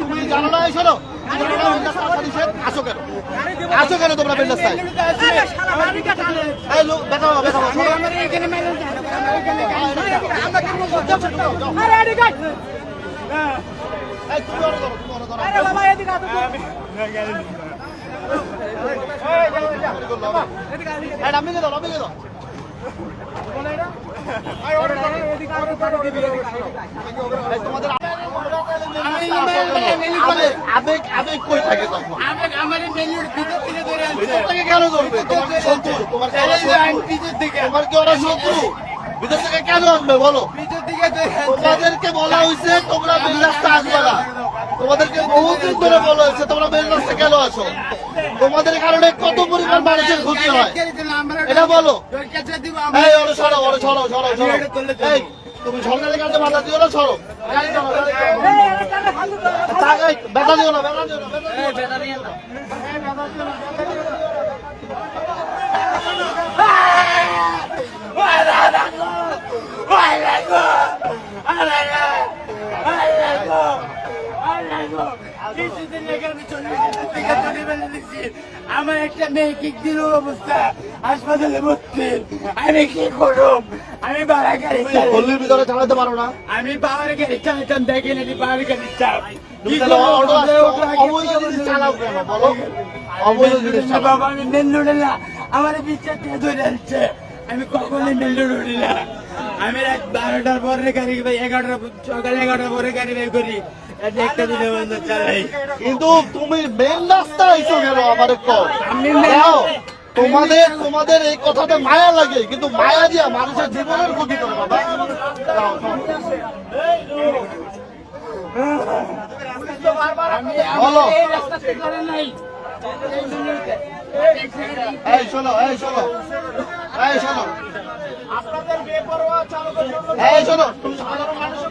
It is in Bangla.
তুমি জানো না এসো আসো কেন আসো কেন তোমরা বেল্লাস্তায় দেখাও আরে তোমাদের ভিতর থেকে কেন আনবে বলো তোমাদেরকে বলা হয়েছে তোমরা বেল রাস্তা আসবে না তোমাদেরকে বহুদিন ধরে বলা হয়েছে তোমরা বেল রাস্তা কেন আসো তোমাদের কারণে কত মানুষের ক্ষতি হয় এটা বলো এই ওরে সরো ওরে সরো সরো সরো এই তুমি সরকারের কাছে বাধা দিও না সরো গাড়ি চালাও। তাকাই, ব্যথা দিও না ব্যথা দিও না ব্যথা আমার একটা মেয়ে অবস্থা হাসপাতালে ভর্তি আমি কি করব আমি গাড়ি। গল্লির ভিতরে চালাতে পারো না আমি গাড়ি চালাতাম গাড়ি চাপ আমার বিচার ধরে আসছে আমি কখনোই উঠি না আমি রাত বারোটার পরে গাড়ি এগারোটা সকালে এগারোটার পরে গাড়ি বের করি কিন্তু তুমি মেন রাস্তা আইছো কেন আমার তোমাদের তোমাদের এই কথাতে মায়া লাগে কিন্তু মায়া দিয়া মানুষের জীবনের ক্ষতি করে বাবা। বলো। এই নাই এই শোনো। এই শোনো। এই শোনো এই শোনো। সাধারণ মানুষের